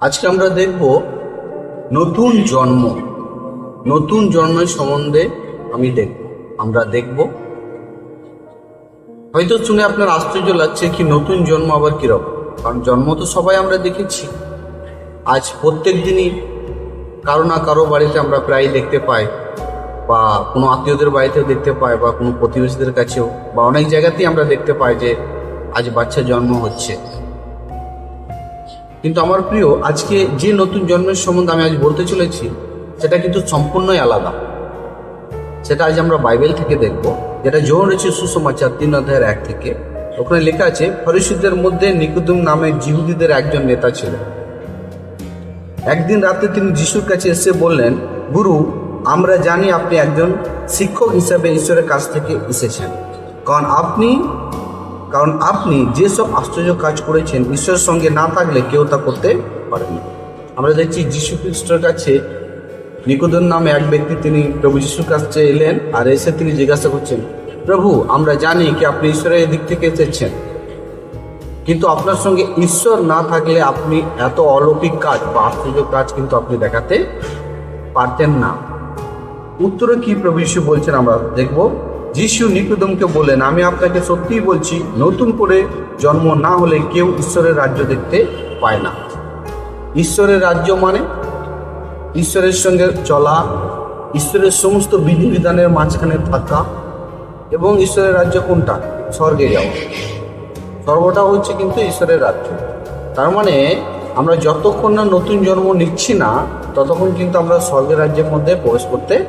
আজকে আমরা দেখব নতুন জন্ম। নতুন জন্মের সম্বন্ধে আমি দেখব। আমরা দেখব। হয়তো শুনে আপনার আশ্চর্য লাগছে কি নতুন জন্ম আবার কীরকম। কারণ জন্ম তো সবাই আমরা দেখেছি। আজ প্রত্যেক দিনই কারও না কারও বাড়িতে আমরা প্রায় দেখতে পাই, বা কোনো আত্মীয়দের বাড়িতেও দেখতে পাই, বা কোনো প্রতিবেশীদের কাছেও, বা অনেক জায়গাতেই আমরা দেখতে পাই যে আজ বাচ্চা জন্ম হচ্ছে। কিন্তু আমার প্রিয়, আজকে যে নতুন জন্মের সম্বন্ধে আমি আজ বলতে চলেছি, সেটা কিন্তু সম্পূর্ণই আলাদা। সেটা আজ আমরা বাইবেল থেকে দেখব। যেটা যৌন রয়েছে সুসমাচার তিন অধ্যায়ের এক থেকে। ওখানে লেখা আছে, ফরিসুদের মধ্যে নিকুদুম নামে জিহুদিদের একজন নেতা ছিল। একদিন রাতে তিনি যিশুর কাছে এসে বললেন, গুরু, আমরা জানি আপনি একজন শিক্ষক হিসাবে ঈশ্বরের কাছ থেকে এসেছেন। কারণ আপনি কারণ আপনি যেসব আশ্চর্য কাজ করেছেন, ঈশ্বরের সঙ্গে না থাকলে কেউ তা করতে পারেনি আমরা দেখছি যীশু খ্রিস্টের কাছে নিকোদন নামে এক ব্যক্তি তিনি প্রভু যিশুর কাছে এলেন আর এসে তিনি জিজ্ঞাসা করছেন, প্রভু, আমরা জানি কি আপনি ঈশ্বরের দিক থেকে এসেছেন। কিন্তু আপনার সঙ্গে ঈশ্বর না থাকলে আপনি এত অলৌকিক কাজ বা আশ্চর্য কাজ কিন্তু আপনি দেখাতে পারতেন না। উত্তরে কি প্রভু যিশু বলছেন আমরা দেখব? যিশু নিকুদমকে বললেন, আমি আপনাকে সত্যিই বলছি, নতুন করে জন্ম না হলে কেউ ঈশ্বরের রাজ্য দেখতে পায় না। ঈশ্বরের রাজ্য মানে ঈশ্বরের সঙ্গে চলা, ঈশ্বরের সমস্ত বিধিবিধানের মাঝখানে থাকা এবং ঈশ্বরের রাজ্য কোনটা? স্বর্গে যাওয়া। সর্বটা হচ্ছে কিন্তু ঈশ্বরের রাজ্য। তার মানে আমরা যতক্ষণ না নতুন জন্ম নিচ্ছি না, ততক্ষণ কিন্তু আমরা স্বর্গের রাজ্যের মধ্যে প্রবেশ করতে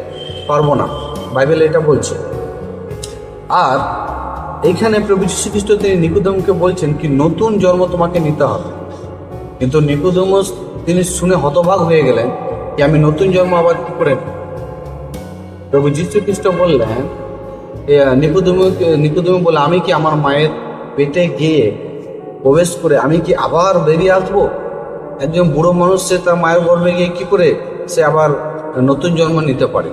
পারব না। বাইবেল এটা বলছে। আর এইখানে প্রভু খ্রিস্ট তিনি নিকুদমকে বলছেন কি, নতুন জন্ম তোমাকে নিতে হবে। কিন্তু নিকুদম তিনি শুনে হতবাক হয়ে গেলেন যে আমি নতুন জন্ম আবার কি করে প্রভু যীশু খ্রিস্ট বললেন নিকুদম নিকুদম বলে, আমি কি আমার মায়ের পেটে গিয়ে প্রবেশ করে আমি কি আবার বেরিয়ে আসব? একজন বুড়ো মানুষ সে তার মায়ের গর্ভে গিয়ে কি করে সে আবার নতুন জন্ম নিতে পারে?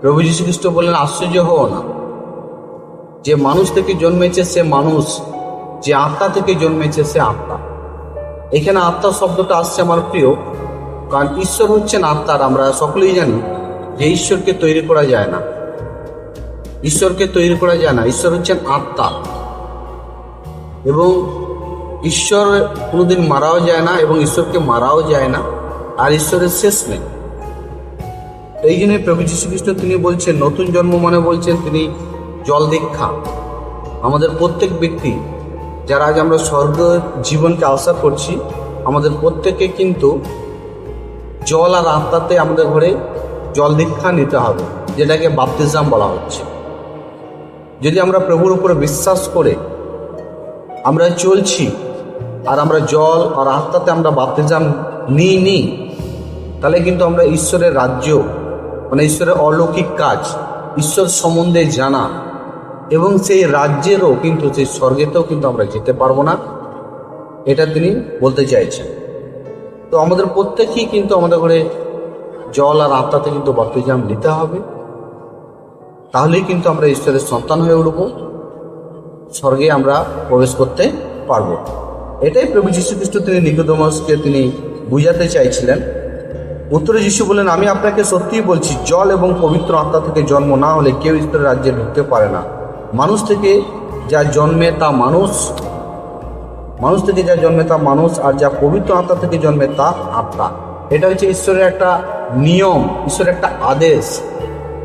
প্রভু যীশু খ্রিস্ট বললেন, আশ্চর্য হও না। যে মানুষ থেকে জন্মেছে সে মানুষ, যে আত্মা থেকে জন্মেছে সে আত্মা। এখানে আত্মা শব্দটা আসছে আমার প্রিয়, কারণ ঈশ্বর হচ্ছেন আত্মার আমরা সকলেই জানি যে ঈশ্বরকে তৈরি করা যায় না। ঈশ্বরকে তৈরি করা যায় না, ঈশ্বর হচ্ছেন আত্মা। এবং ঈশ্বর কোনোদিন মারাও যায় না এবং ঈশ্বরকে মারাও যায় না, আর ঈশ্বরের শেষ নেই। এই জন্য প্রভু যীশু খ্রিস্ট তিনি বলছেন, নতুন জন্ম মানে বলছেন তিনি জল দীক্ষা। আমাদের প্রত্যেক ব্যক্তি, যারা আজ আমরা স্বর্গ জীবনকে আশা করছি, আমাদের প্রত্যেকে কিন্তু জল আর আত্মাতে আমাদের ঘরে জল দীক্ষা নিতে হবে, যেটাকে বাপতিজাম বলা হচ্ছে। যদি আমরা প্রভুর উপরে বিশ্বাস করে আমরা চলছি আর আমরা জল আর আত্মাতে আমরা বাপতিজাম নিই নি, তাহলে কিন্তু আমরা ঈশ্বরের রাজ্য মানে ঈশ্বরের অলৌকিক কাজ, ঈশ্বর সম্বন্ধে জানা এবং সেই রাজ্যেরও কিন্তু, সেই স্বর্গেতেও কিন্তু আমরা যেতে পারব না। এটা তিনি বলতে চাইছেন। তো আমাদের প্রত্যেকেই কিন্তু আমাদের ঘরে জল আর আত্মাতে কিন্তু বাপতিজাম নিতে হবে। তাহলেই কিন্তু আমরা ঈশ্বরের সন্তান হয়ে উঠবো। স্বর্গে আমরা প্রবেশ করতে পারব। এটাই প্রভু যীশু খ্রিস্ট তিনি নিকোদমাসকে তিনি বুঝাতে চাইছিলেন। উত্তরে যিশু বললেন, আমি আপনাকে সত্যিই বলছি, জল এবং পবিত্র আত্মা থেকে জন্ম না হলে কেউ ঈশ্বরের রাজ্যে ঢুকতে পারে না। মানুষ থেকে যা জন্মে তা মানুষ মানুষ থেকে যা জন্মে তা মানুষ আর যা পবিত্র আত্মা থেকে জন্মে তা আত্মা। এটা হচ্ছে ঈশ্বরের একটা নিয়ম, ঈশ্বরের একটা আদেশ।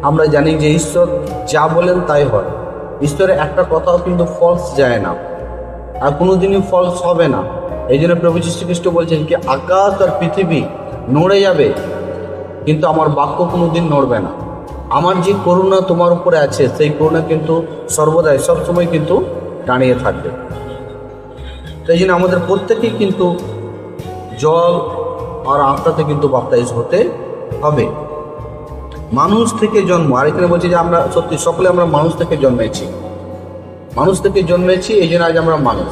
আমরা জানি যে ঈশ্বর যা বলেন তাই হয়। ঈশ্বরের একটা কথাও কিন্তু ফলস যায় না। আর কোনোদিনই ফলস হবে না। এই জন্য প্রভু খ্রিস্ট বলছেন কি, আকাশ আর পৃথিবী নড়ে যাবে, কিন্তু আমার বাক্য কোনোদিন নড়বে না। আমার যে করুণা তোমার উপরে আছে, সেই করুণা কিন্তু সর্বদাই, সবসময় কিন্তু দাঁড়িয়ে থাকবে। সেই জন্য আমাদের প্রত্যেকেই কিন্তু জল আর আত্মাতে কিন্তু বাপ্তাইজ হতে হবে। মানুষ থেকে জন্ম আর এখানে বলছি যে আমরা সত্যি সকলে আমরা মানুষ থেকে জন্মেছি। মানুষ থেকে জন্মেছি, এই জন্য আজ আমরা মানুষ।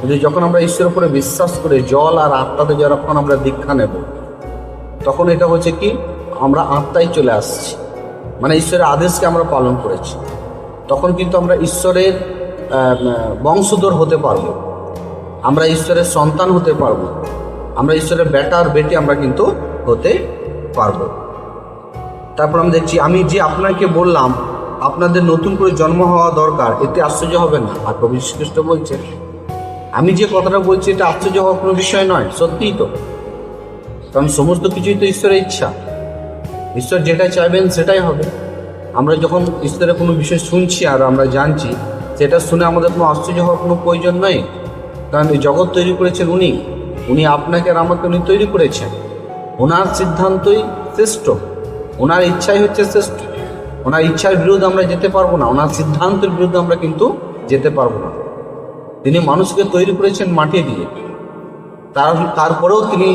কিন্তু যখন আমরা ঈশ্বরের উপরে বিশ্বাস করে, জল আর আত্মাতে যখন আমরা দীক্ষা নেব, তখন এটা হচ্ছে কি? আমরা আত্মায় চলে আসছি। মানে ঈশ্বরের আদেশকে আমরা পালন করেছি। তখন কিন্তু আমরা ঈশ্বরের বংশধর হতে পারব। আমরা ঈশ্বরের সন্তান হতে পারব। আমরা ঈশ্বরের বেটা আর বেটি আমরা কিন্তু হতে পারব। তারপর আমি দেখছি, আমি যে আপনাকে বললাম, আপনাদের নতুন করে জন্ম হওয়া দরকার, এতে আশ্চর্য হবেন না। আর প্রভু খ্রিস্ট বলছেন, আমি যে কথাটা বলছি, এটা আশ্চর্য হওয়ার কোনো বিষয় নয়, সত্যিই তো। কারণ সমস্ত কিছুই তো ঈশ্বরের ইচ্ছা। ঈশ্বর যেটা চাইবেন সেটাই হবে। আমরা যখন ঈশ্বরের কোনো বিষয় শুনছি আর আমরা জানছি, সেটা শুনে আমাদের কোনো আশ্চর্য হওয়ার কোনো প্রয়োজন নয় কারণ এই জগৎ তৈরি করেছেন উনি। উনি আপনাকে আর আমাকে উনি তৈরি করেছেন। ওনার সিদ্ধান্তই শ্রেষ্ঠ। ওনার ইচ্ছাই হচ্ছে শ্রেষ্ঠ। ওনার ইচ্ছার বিরুদ্ধে আমরা যেতে পারব না। ওনার সিদ্ধান্তের বিরুদ্ধে আমরা কিন্তু যেতে পারব না। তিনি মানুষকে তৈরি করেছেন মাটি দিয়ে। তার তারপরেও তিনি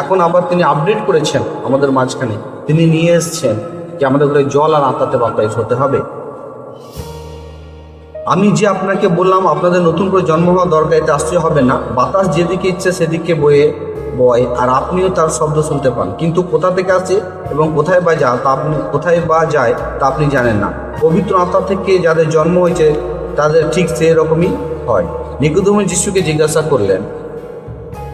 এখন আবার তিনি আপডেট করেছেন আমাদের মাঝখানে। তিনি নিয়ে এসছেন যে আমাদের করে জল আর আত্মাতে বাপ্তাইশ হতে হবে। আমি যে আপনাকে বললাম, আপনাদের নতুন করে জন্ম হওয়া দরকার এতে আশ্চর্য হবে না। বাতাস যেদিকে ইচ্ছে সেদিকে বয়ে, বয়, আর আপনিও তার শব্দ শুনতে পান। কিন্তু কোথা থেকে আসে এবং কোথায় বা যা, তা আপনি, কোথায় বা যায়, তা আপনি জানেন না। পবিত্র আত্মা থেকে যাদের জন্ম হয়েছে, তাদের ঠিক সেই রকমই হয়। নিকুদমে যিশুকে জিজ্ঞাসা করলেন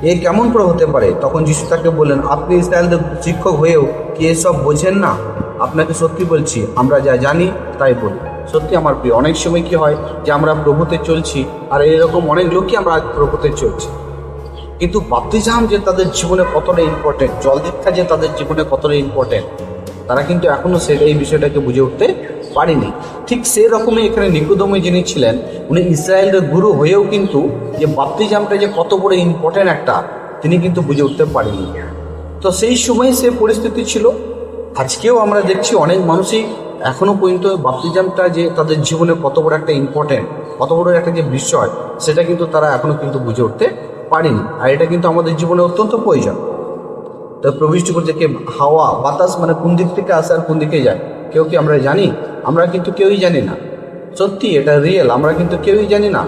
এ কেমন করে হতে পারে? তখন যিশু তাকে বললেন, আপনি ইসরায়েলদের শিক্ষক হয়েও কি এসব বোঝেন না? আপনাকে সত্যি বলছি, আমরা যা জানি তাই বলি। সত্যি আমার প্রিয়, অনেক সময় কি হয় যে আমরা প্রভুতে চলছি আর এরকম অনেক লোকই আমরা প্রভুতে চলছি। কিন্তু বাপ্তিজাম যে তাদের জীবনে কতটা ইম্পর্টেন্ট জল দীক্ষা যে তাদের জীবনে কতটা ইম্পর্টেন্ট তারা কিন্তু এখনও সে এই বিষয়টাকে বুঝে উঠতে পারেনি। ঠিক সেই রকমই এখানে নিকুদমে যিনি ছিলেন, উনি ইসরায়েলের গুরু হয়েও কিন্তু যে বাপ্তিজামটা যে কত বড় ইম্পর্টেন্ট একটা, তিনি কিন্তু বুঝে উঠতে পারেনি তো সেই সময় সে পরিস্থিতি ছিল। আজকেও আমরা দেখছি অনেক মানুষই এখনও পর্যন্ত বাপ্তিজামটা যে তাদের জীবনে কত বড় একটা ইম্পর্টেন্ট কত বড় একটা যে বিষয়, সেটা কিন্তু তারা এখনও কিন্তু বুঝে উঠতে পারেনি। আর এটা কিন্তু আমাদের জীবনে অত্যন্ত প্রয়োজন। তো প্রবিষ্ট করছে কি হাওয়া, বাতাস মানে কোন দিক থেকে আসে আর কোন দিকে যায়? কেউ কি আমরা জানি? আমরা কিন্তু কেউই জানি না। সত্যি এটা রিয়েল আমরা কিন্তু কেউই জানি না।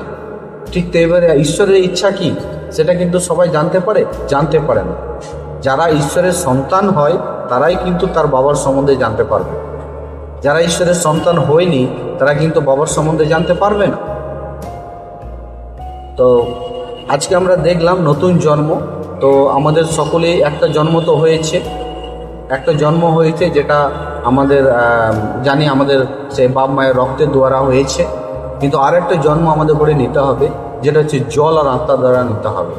ঠিক তো এবারে ঈশ্বরের ইচ্ছা কি? সেটা কিন্তু সবাই জানতে পারে জানতে পারে না। যারা ঈশ্বরের সন্তান হয়, তারাই কিন্তু তার বাবার সম্বন্ধে জানতে পারবে। যারা ঈশ্বরের সন্তান হয়নি, তারা কিন্তু বাবার সম্বন্ধে জানতে পারবে না। তো আজকে আমরা দেখলাম নতুন জন্ম। তো আমাদের সকলেই একটা জন্ম তো হয়েছে। একটা জন্ম হয়েছে যেটা আমাদের জানি আমাদের সে বাপ মায়ের রক্তের দ্বারা হয়েছে। কিন্তু আর একটা জন্ম আমাদের করে নিতে হবে, যেটা হচ্ছে জল আর আত্মার দ্বারা নিতে হবে।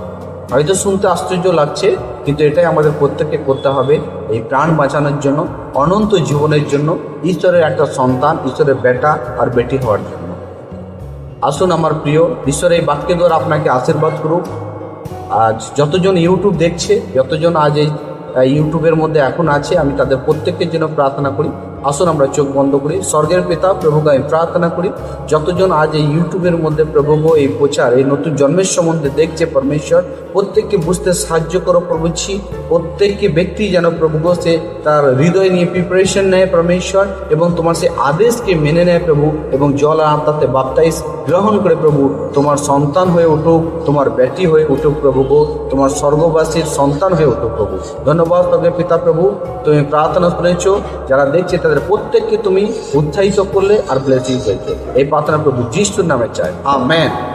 হয়তো শুনতে আশ্চর্য লাগছে, কিন্তু এটাই আমাদের প্রত্যেককে করতে হবে, এই প্রাণ বাঁচানোর জন্য, অনন্ত জীবনের জন্য, ঈশ্বরের একটা সন্তান, ঈশ্বরের বেটা আর বেটি হওয়ার জন্য। আসুন আমার প্রিয়, ঈশ্বর এই বাক্যের দ্বারা আপনাকে আশীর্বাদ করুক। আজ যতজন ইউটিউব দেখছে, যতজন আজ এই ইউটিউবের মধ্যে এখন আছে। আমি তাদের প্রত্যেকের জন্য প্রার্থনা করি। আসুন আমরা চোখ বন্ধ করি। স্বর্গের পিতা প্রভুকে আমি প্রার্থনা করি, যতজন আজ এই ইউটিউবের মধ্যে প্রভু এই প্রচার, এই নতুন জন্মের সম্বন্ধে দেখছে পরমেশ্বর, প্রত্যেককে বুঝতে সাহায্য করো প্রভুছি প্রত্যেককে ব্যক্তি যেন প্রভু সে তার হৃদয় নিয়ে প্রিপারেশন নেয় পরমেশ্বর এবং তোমার সে আদেশকে মেনে নেয় প্রভু এবং জল আর আত্মাতে বাপ্তাইস গ্রহণ করে প্রভু। তোমার সন্তান হয়ে উঠুক, তোমার ব্যাটি হয়ে উঠুক প্রভু গো, তোমার স্বর্গবাসীর সন্তান হয়ে উঠুক প্রভু। ধন্যবাদ তোকে পিতা প্রভু, তুমি প্রার্থনা শুনেছো, যারা দেখছে তাদের প্রত্যেককে তুমি উৎসাহিত করলে আর ব্লেসিং হয়েছে এই প্রার্থনা প্রভু যিশুর নামে চাই। আমেন